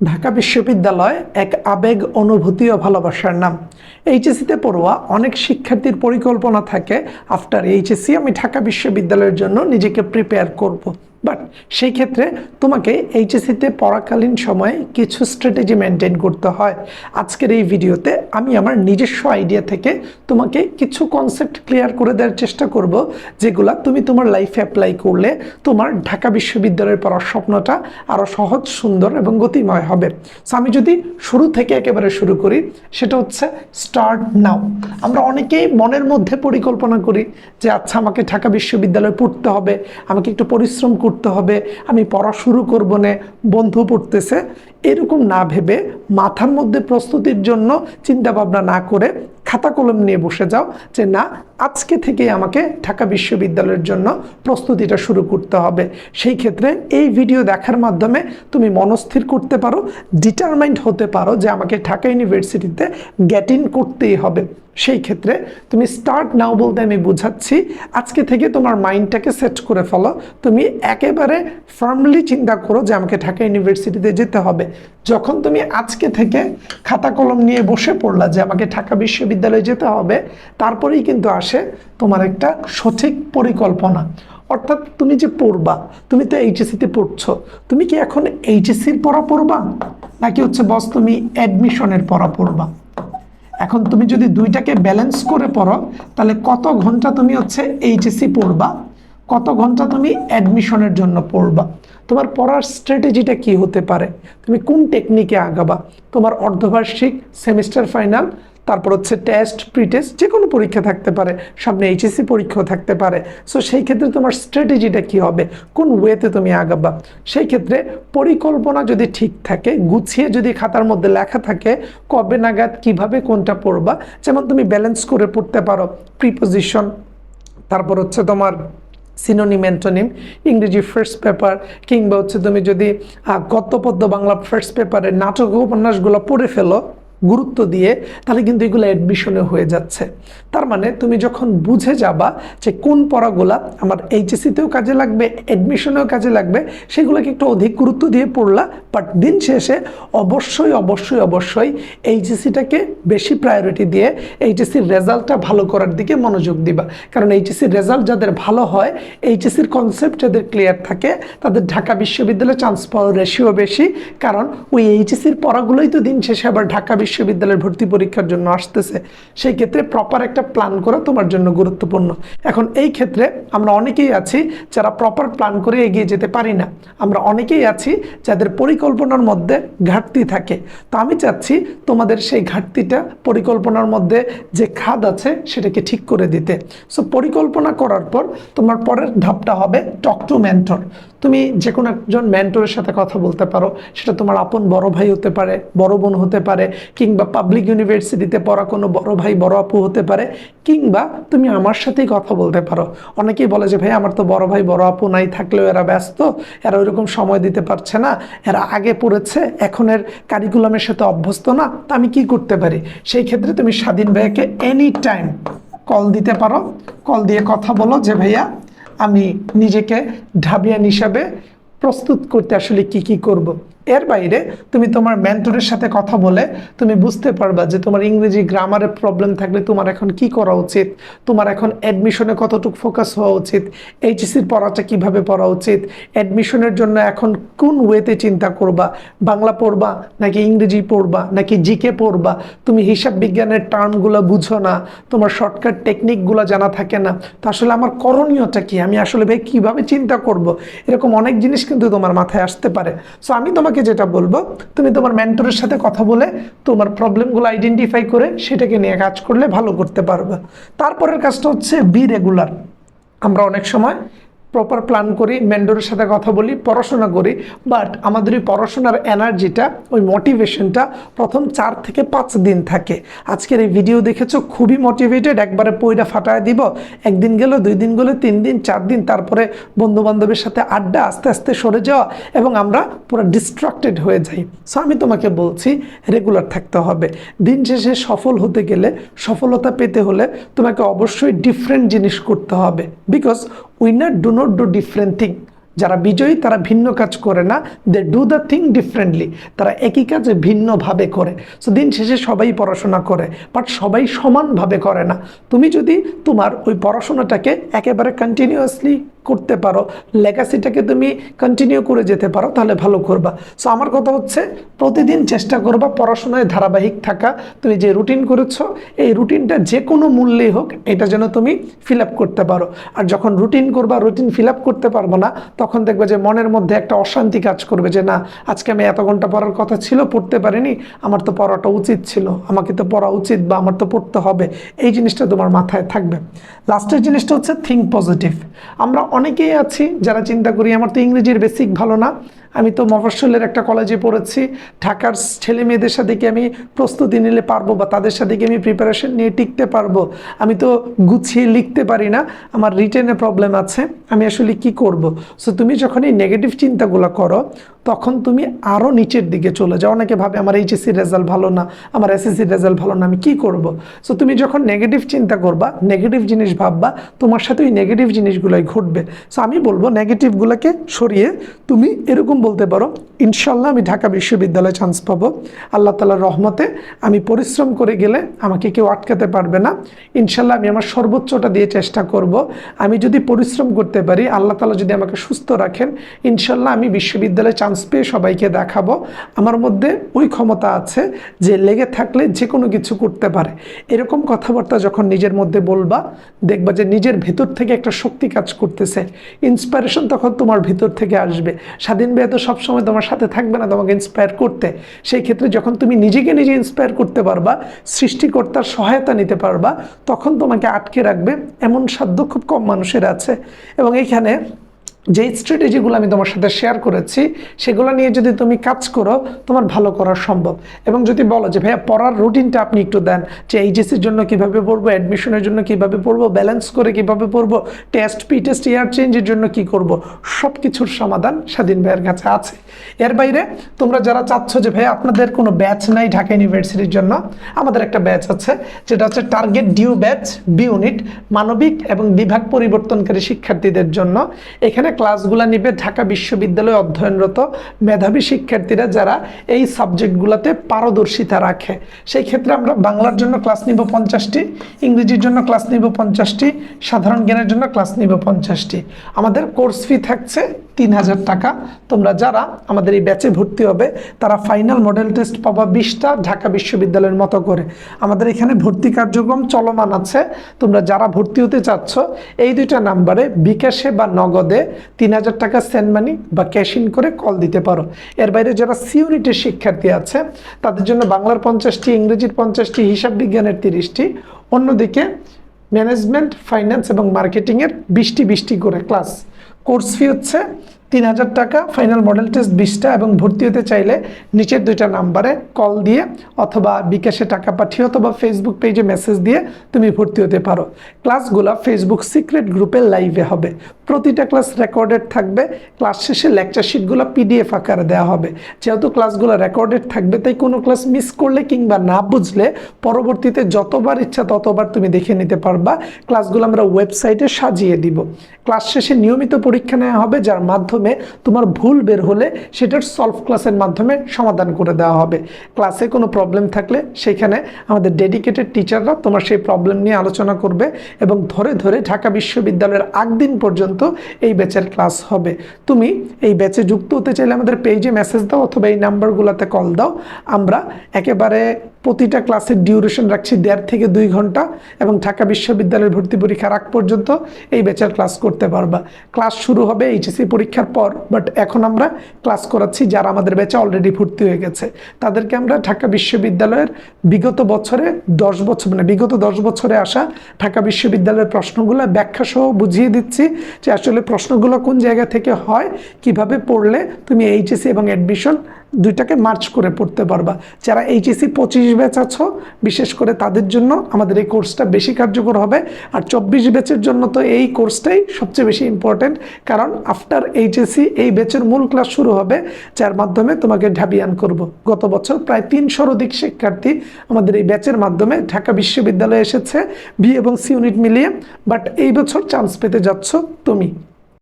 ঢাকা বিশ্ববিদ্যালয় এক আবেগ অনুভূতি ও ভালোবাসার নাম এইচএসিতে পড়ুয়া অনেক শিক্ষার্থীর পরিকল্পনা থাকে, আফটার এইচএসসি আমি ঢাকা বিশ্ববিদ্যালয়ের জন্য নিজেকে প্রিপেয়ার করব। বাট সেই ক্ষেত্রে তোমাকে এইচএসসিতে পড়াকালীন সময়ে কিছু স্ট্র্যাটেজি মেনটেন করতে হয়। আজকের এই ভিডিওতে আমি আমার নিজস্ব আইডিয়া থেকে তোমাকে কিছু কনসেপ্ট ক্লিয়ার করে দেওয়ার চেষ্টা করব, যেগুলা তুমি তোমার লাইফে অ্যাপ্লাই করলে তোমার ঢাকা বিশ্ববিদ্যালয়ের পড়ার স্বপ্নটা আরও সহজ, সুন্দর এবং গতিময় হবে। সো আমি যদি শুরু থেকে একেবারে শুরু করি, সেটা হচ্ছে স্টার্ট নাও আমরা অনেকেই মনের মধ্যে পরিকল্পনা করি যে আচ্ছা আমাকে ঢাকা বিশ্ববিদ্যালয়ে পড়তে হবে, আমাকে একটু পরিশ্রম হবে, আমি পড়া শুরু করব না, বন্ধু পড়তেছে। এরকম না ভেবে মাথার মধ্যে প্রস্তুতির জন্য চিন্তা ভাবনা না করে খাতা কলম নিয়ে বসে যাও যে না আজকে থেকে আমাকে ঢাকা বিশ্ববিদ্যালয়ের জন্য প্রস্তুতিটা শুরু করতে হবে। সেই ক্ষেত্রে এই ভিডিও দেখার মাধ্যমে তুমি মনস্থির করতে পারো ডিটারমাইন্ড হতে পারো যে আমাকে ঢাকা ইউনিভার্সিটিতে গেট ইন করতেই হবে। সেই ক্ষেত্রে তুমি স্টার্ট নাও বলতে আমি বুঝাচ্ছি, আজকে থেকে তোমার মাইন্ডটাকে সেট করে ফেলো। তুমি একেবারে ফার্মলি চিন্তা করো যে আমাকে ঢাকা ইউনিভার্সিটিতে যেতে হবে। যখন তুমি আজকে থেকে খাতা কলম নিয়ে বসে পড়লা যে আমাকে ঢাকা বিশ্ববিদ্যালয়ে যেতে হবে, তারপরেই কিন্তু আসে তোমার একটা সঠিক পরিকল্পনা। অর্থাৎ তুমি যে পড়বা, তুমি তো এইচএসিতে পড়ছো, তুমি কি এখন এইচএসির পড়া পড়বা? নাকি হচ্ছে বস তুমি অ্যাডমিশনের পড়া পড়বা? এখন তুমি যদি দুইটাকে ব্যালেন্স করে পড়ো, তাহলে কত ঘণ্টা তুমি হচ্ছে এইচএসসি পড়বা? কত ঘণ্টা তুমি অ্যাডমিশনের জন্য পড়বা? তোমার পড়ার স্ট্র্যাটেজিটা কি হতে পারে? তুমি কোন টেকনিকে আগাবা? তোমার অর্ধবার্ষিক সেমিস্টার ফাইনাল তারপর হচ্ছে টেস্ট প্রি টেস্ট যে কোনো পরীক্ষা থাকতে পারে সামনে এইচএসসি পরীক্ষাও থাকতে পারে। সো সেই ক্ষেত্রে তোমার স্ট্র্যাটেজিটা কি হবে? কোন ওয়েতে তুমি আগাবা? সেই ক্ষেত্রে পরিকল্পনা যদি ঠিক থাকে গুছিয়ে যদি খাতার মধ্যে লেখা থাকে কবে নাগাদ কীভাবে কোনটা পড়বা যেমন তুমি ব্যালেন্স করে পড়তে পারো প্রিপোজিশন তারপর হচ্ছে তোমার সিনোনিম অ্যান্টোনিম ইংরেজি ফার্স্ট পেপার কিংবা হচ্ছে তুমি যদি আহ, গদ্য পদ্য বাংলা ফার্স্ট পেপারে নাটক উপন্যাসগুলো পড়ে ফেলো গুরুত্ব দিয়ে, তাহলে কিন্তু এগুলো অ্যাডমিশনে হয়ে যাচ্ছে। তার মানে তুমি যখন বুঝে যাবা যে কোন পড়াগুলা আমার এইচএসিতেও কাজে লাগবে অ্যাডমিশনেও কাজে লাগবে, সেগুলোকে একটু অধিক গুরুত্ব দিয়ে পড়লা বাট দিন শেষে অবশ্যই অবশ্যই অবশ্যই এইচএসিটাকে বেশি প্রায়োরিটি দিয়ে এইচএসির রেজাল্টটা ভালো করার দিকে মনোযোগ দিবা। কারণ এইচএসির রেজাল্ট যাদের ভালো হয় এইচএসির কনসেপ্ট যাদের ক্লিয়ার থাকে, তাদের ঢাকা বিশ্ববিদ্যালয়ে চান্স পাওয়ার রেশিও বেশি। কারণ ওই এইচএসির পড়াগুলোই তো দিন শেষে আবার ঢাকা বিশ্ববিদ্যালয়ের ভর্তি পরীক্ষার জন্য আসতেছে, সেই ক্ষেত্রে প্রপার একটা প্ল্যান করা তোমার জন্য গুরুত্বপূর্ণ। এখন এই ক্ষেত্রে আমরা অনেকেই আছি যারা প্রপার প্ল্যান করে এগিয়ে যেতে পারি না। আমরা অনেকেই আছি যাদের পরিকল্পনার মধ্যে ঘাটতি থাকে। তো আমি চাচ্ছি তোমাদের সেই ঘাটতিটা পরিকল্পনার মধ্যে যে খাদ আছে সেটাকে ঠিক করে দিতে। সো পরিকল্পনা করার পর তোমার পরের ধাপটা হবে টক টু মেন্টর তুমি যে কোনো একজন মেন্টরের সাথে কথা বলতে পারো। সেটা তোমার আপন বড় ভাই হতে পারে, বড় বোন হতে পারে, কিংবা পাবলিক ইউনিভার্সিটিতে পড়া কোনো বড় ভাই, বড় আপু হতে পারে, কিংবা তুমি আমার সাথেই কথা বলতে পারো। অনেকেই বলে যে, ভাই, আমার তো বড় ভাই, বড় আপু নাই, থাকলেও এরা ব্যস্ত, এরা ওইরকম সময় দিতে পারছে না, এরা আগে পড়েছে, এখনের কারিকুলামের সাথে অভ্যস্ত না, তা আমি কি করতে পারি? সেই ক্ষেত্রে তুমি স্বাধীন ভাইয়াকে এনি টাইম কল দিতে পারো। কল দিয়ে কথা বলো যে, ভাইয়া আমি নিজেকে ঢাবিয়ান হিসাবে প্রস্তুত করতে আসলে কি কি করব। এর বাইরে তুমি তোমার মেন্টরের সাথে কথা বলে তুমি বুঝতে পারবা যে তোমার ইংরেজি গ্রামারের প্রবলেম থাকলে তোমার এখন কি করা উচিত? তোমার এখন অ্যাডমিশনে কতটুকু ফোকাস হওয়া উচিত? এইচএসির পড়াটা কীভাবে পড়া উচিত? অ্যাডমিশনের জন্য এখন কোন ওয়েতে চিন্তা করবা? বাংলা পড়বা নাকি ইংরেজি পড়বা নাকি জিকে পড়বা? তুমি হিসাব বিজ্ঞানের টার্মগুলো বুঝো না, তোমার শর্টকাট টেকনিকগুলো জানা থাকে না। তো আসলে আমার করণীয়টা কি? আমি আসলে ভাই কীভাবে চিন্তা করব? এরকম অনেক জিনিস কিন্তু তোমার মাথায় আসতে পারে। সো আমি তোমাকে যেটা বলব, তুমি তোমার মেন্টরের সাথে কথা বলে তোমার প্রবলেমগুলো আইডেন্টিফাই করে সেটাকে নিয়ে কাজ করলে ভালো করতে পারবে। তারপরের কাজটা হচ্ছে বি রেগুলার আমরা অনেক সময় প্রপার প্ল্যান করি মেন্ডরের সাথে কথা বলি, পড়াশোনা করি বাট আমাদের ওই পড়াশোনার এনার্জিটা ওই মোটিভেশনটা প্রথম চার থেকে পাঁচ দিন থাকে। আজকের এই ভিডিও দেখেছ, খুবই মোটিভেটেড একবারে পইটা ফাটায় দিব। একদিন গেল, দুই দিন গেলো, তিন দিন, চার দিন, তারপরে বন্ধু বান্ধবের সাথে আড্ডা, আস্তে আস্তে সরে যাওয়া এবং আমরা পুরো ডিস্ট্রাক্টেড হয়ে যাই। সো আমি তোমাকে বলছি রেগুলার থাকতে হবে। দিন শেষে সফল হতে গেলে সফলতা পেতে হলে তোমাকে অবশ্যই ডিফারেন্ট জিনিস করতে হবে। Because winner do not do different thing যারা বিজয়ী, তারা ভিন্ন কাজ করে না। They do the thing differently তারা একই কাজ ভিন্নভাবে করে। সো দিন শেষে সবাই পড়াশোনা করে বাট সবাই সমানভাবে করে না। তুমি যদি তোমার ওই পড়াশোনাটাকে একেবারে কন্টিনিউয়াসলি করতে পারো লেগাসিটাকে তুমি কন্টিনিউ করে যেতে পারো, তাহলে ভালো করবা। সো আমার কথা হচ্ছে, প্রতিদিন চেষ্টা করবা পড়াশোনায় ধারাবাহিক থাকা। তুমি যে রুটিন করেছ, এই রুটিনটা যে কোনো মূল্যেই হোক, এটা যেন তুমি ফিল করতে পারো। আর যখন রুটিন করবা রুটিন ফিল করতে পারব না, তখন দেখবে যে মনের মধ্যে একটা অশান্তি কাজ করবে যে, না, আজকে আমি এত ঘণ্টা পড়ার কথা ছিল, পড়তে পারিনি, আমার তো পড়াটা উচিত ছিল, আমাকে তো পড়া উচিত বা আমার তো পড়তে হবে। এই জিনিসটা তোমার মাথায় থাকবে। লাস্টের জিনিসটা হচ্ছে থিঙ্ক পজিটিভ আমরা অনেকেই আছি যারা চিন্তা করি আমার তো ইংরেজির বেসিক ভালো না। আমি তো মফস্বলের একটা কলেজে পড়েছি। ঢাকার ছেলে মেয়েদের সাথে কি আমি প্রস্তুতি নিলে পারব বা তাদের সাথে কি আমি প্রিপারেশন নিয়ে টিকতে পারব? আমি তো গুছিয়ে লিখতে পারি না। আমার রিটেনে প্রবলেম আছে। আমি আসলে কি করব? সো তুমি যখন এই নেগেটিভ চিন্তাগুলো করো, তখন তুমি আরও নিচের দিকে চলে যাও। অনেকে ভাবে আমার এইচএসসির রেজাল্ট ভালো না, আমার এসএসসির রেজাল্ট ভালো না, আমি কি করব? সো তুমি যখন নেগেটিভ চিন্তা করবা নেগেটিভ জিনিস ভাববা, তোমার সাথে ওই নেগেটিভ জিনিসগুলোই ঘটবে। সো আমি বলব নেগেটিভগুলোকে সরিয়ে তুমি এরকম বলতে পারো, ইনশাল্লাহ আমি ঢাকা বিশ্ববিদ্যালয়ে চান্স পাবো। আল্লাহ তালার রহমতে আমি পরিশ্রম করে গেলে আমাকে কেউ আটকাতে পারবে না। ইনশাল্লাহ আমি আমার সর্বোচ্চটা দিয়ে চেষ্টা করব। আমি যদি পরিশ্রম করতে পারি, আল্লাহ তালা যদি আমাকে সুস্থ রাখেন, ইনশাল্লাহ আমি বিশ্ববিদ্যালয়ে চান্স পেয়ে সবাইকে দেখাবো। আমার মধ্যে ওই ক্ষমতা আছে যে লেগে থাকলে যে কোনো কিছু করতে পারে। এরকম কথাবার্তা যখন নিজের মধ্যে বলবা, দেখবা যে নিজের ভেতর থেকে একটা শক্তি কাজ করতেছে। ইন্সপায়ারেশন তখন তোমার ভেতর থেকে আসবে। স্বাধীন ভাইয়া তো সবসময় তোমার সাথে থাকবে না তোমাকে ইন্সপায়ার করতে। সেই ক্ষেত্রে যখন তুমি নিজেকে নিজে ইন্সপায়ার করতে পারবা, সৃষ্টিকর্তার সহায়তা নিতে পারবা, তখন তোমাকে আটকে রাখবে এমন সাধ্য খুব কম মানুষের আছে। এবং এইখানে যে স্ট্র্যাটেজিগুলো আমি তোমার সাথে শেয়ার করেছি, সেগুলো নিয়ে যদি তুমি কাজ করো, তোমার ভালো করা সম্ভব। এবং যদি বলো যে, ভাইয়া, পড়ার রুটিনটা আপনি একটু দেন, যে এইচএসির জন্য কীভাবে পড়ব অ্যাডমিশনের জন্য কীভাবে পড়ব ব্যালেন্স করে কীভাবে পড়ব টেস্ট পি টেস্ট ইয়ার চেঞ্জের জন্য কি করব? সব কিছুর সমাধান স্বাধীন ভাইয়ের কাছে আছে। এর বাইরে তোমরা যারা চাচ্ছ যে ভাই আপনাদের কোনো ব্যাচ নাই ঢাকা ইউনিভার্সিটির জন্য, আমাদের একটা ব্যাচ আছে, যেটা হচ্ছে target due batch B unit মানবিক এবং বিভাগ পরিবর্তনকারী শিক্ষার্থীদের জন্য। এখানে ক্লাসগুলো নিবে ঢাকা বিশ্ববিদ্যালয়ে অধ্যয়নরত মেধাবী শিক্ষার্থীরা যারা এই সাবজেক্টগুলোতে পারদর্শিতা রাখে। সেই ক্ষেত্রে আমরা বাংলার জন্য ক্লাস নিব পঞ্চাশটি, ইংরেজির জন্য ক্লাস নিব পঞ্চাশটি, সাধারণ জ্ঞানের জন্য ক্লাস নিব পঞ্চাশটি। আমাদের কোর্স ফি থাকছে তিন হাজার টাকা। তোমরা যারা আমাদের এই ব্যাচে ভর্তি হবে, তারা ফাইনাল মডেল টেস্ট পাবা বিশটা ঢাকা বিশ্ববিদ্যালয়ের মতো করে। আমাদের এখানে ভর্তি কার্যক্রম চলমান আছে। তোমরা যারা ভর্তি হতে চাচ্ছ, এই দুইটা নাম্বারে বিকাশে বা নগদে তিন হাজার টাকা সেন্ড মানি বা ক্যাশ ইন করে কল দিতে পারো। এর বাইরে যারা সিউরিটির শিক্ষার্থী আছে, তাদের জন্য বাংলার পঞ্চাশটি, ইংরেজির পঞ্চাশটি, হিসাব বিজ্ঞানের তিরিশটি। অন্যদিকে ম্যানেজমেন্ট ফাইন্যান্স এবং মার্কেটিংয়ের বিশটি বিশটি করে ক্লাস কোর্স ফি হচ্ছে তিন হাজার টাকা ফাইনাল মডেল টেস্ট বিশটা এবং ভর্তি হতে চাইলে নিচের দুইটা নাম্বারে কল দিয়ে অথবা বিকাশে টাকা পাঠিয়ে অথবা ফেসবুক পেজে মেসেজ দিয়ে তুমি ভর্তি হতে পারো। ক্লাসগুলো ফেসবুক সিক্রেট গ্রুপে লাইভে হবে। প্রতিটা ক্লাস রেকর্ডেড থাকবে। ক্লাস শেষে লেকচার শিটগুলো পিডিএফ আকারে দেওয়া হবে। যেহেতু ক্লাসগুলো রেকর্ডেড থাকবে, তাই কোনো ক্লাস মিস করলে কিংবা না বুঝলে পরবর্তীতে যতবার ইচ্ছা ততবার তুমি দেখে নিতে পারবা। ক্লাসগুলো আমরা ওয়েবসাইটে সাজিয়ে দিব। ক্লাস শেষে নিয়মিত পরীক্ষা নেওয়া হবে, যার মাধ্যমে তোমার ভুল বের হলে সেটার সলভ ক্লাসের মাধ্যমে সমাধান করে দেওয়া হবে। ক্লাসে কোনো প্রবলেম থাকলে সেখানে আমাদের ডেডিকেটেড টিচাররা তোমার সেই প্রবলেম নিয়ে আলোচনা করবে এবং ধরে ধরে ঢাকা বিশ্ববিদ্যালয়ের আগ দিন পর্যন্ত এই ব্যাচের ক্লাস হবে। তুমি এই ব্যাচে যুক্ত হতে চাইলে আমাদের পেজে মেসেজ দাও অথবা এই নাম্বারগুলোতে কল দাও। আমরা একেবারে প্রতিটা ক্লাসের ডিউরেশন রাখছি দেড় থেকে দুই ঘণ্টা এবং ঢাকা বিশ্ববিদ্যালয়ের ভর্তি পরীক্ষার আগ পর্যন্ত এই ব্যাচের ক্লাস করতে পারবা। ক্লাস শুরু হবে এইচএসসি পরীক্ষার পর বাট এখন আমরা ক্লাস করাচ্ছি যারা আমাদের ব্যাচে অলরেডি ভর্তি হয়ে গেছে। তাদেরকে আমরা ঢাকা বিশ্ববিদ্যালয়ের বিগত বছরে দশ বছর মানে বিগত দশ বছরে আসা ঢাকা বিশ্ববিদ্যালয়ের প্রশ্নগুলো ব্যাখ্যা সহ বুঝিয়ে দিচ্ছি যে আসলে প্রশ্নগুলো কোন জায়গা থেকে হয়, কীভাবে পড়লে তুমি এইচএসসি এবং অ্যাডমিশন দুইটাকে মার্চ করে পড়তে পারবা। যারা এইচএসসি পঁচিশ ব্যাচ আছো, বিশেষ করে তাদের জন্য আমাদের এই কোর্সটা বেশি কার্যকর হবে। আর চব্বিশ ব্যাচের জন্য তো এই কোর্সটাই সবচেয়ে বেশি ইম্পর্টেন্ট কারণ আফটার এইচএসসি এই ব্যাচের মূল ক্লাস শুরু হবে, যার মাধ্যমে তোমাকে ঢাবিয়ান করব। গত বছর প্রায় তিনশোর অধিক শিক্ষার্থী আমাদের এই ব্যাচের মাধ্যমে ঢাকা বিশ্ববিদ্যালয়ে এসেছে বি এবং সি ইউনিট মিলিয়ে। বাট এই বছর চান্স পেতে যাচ্ছ তুমি।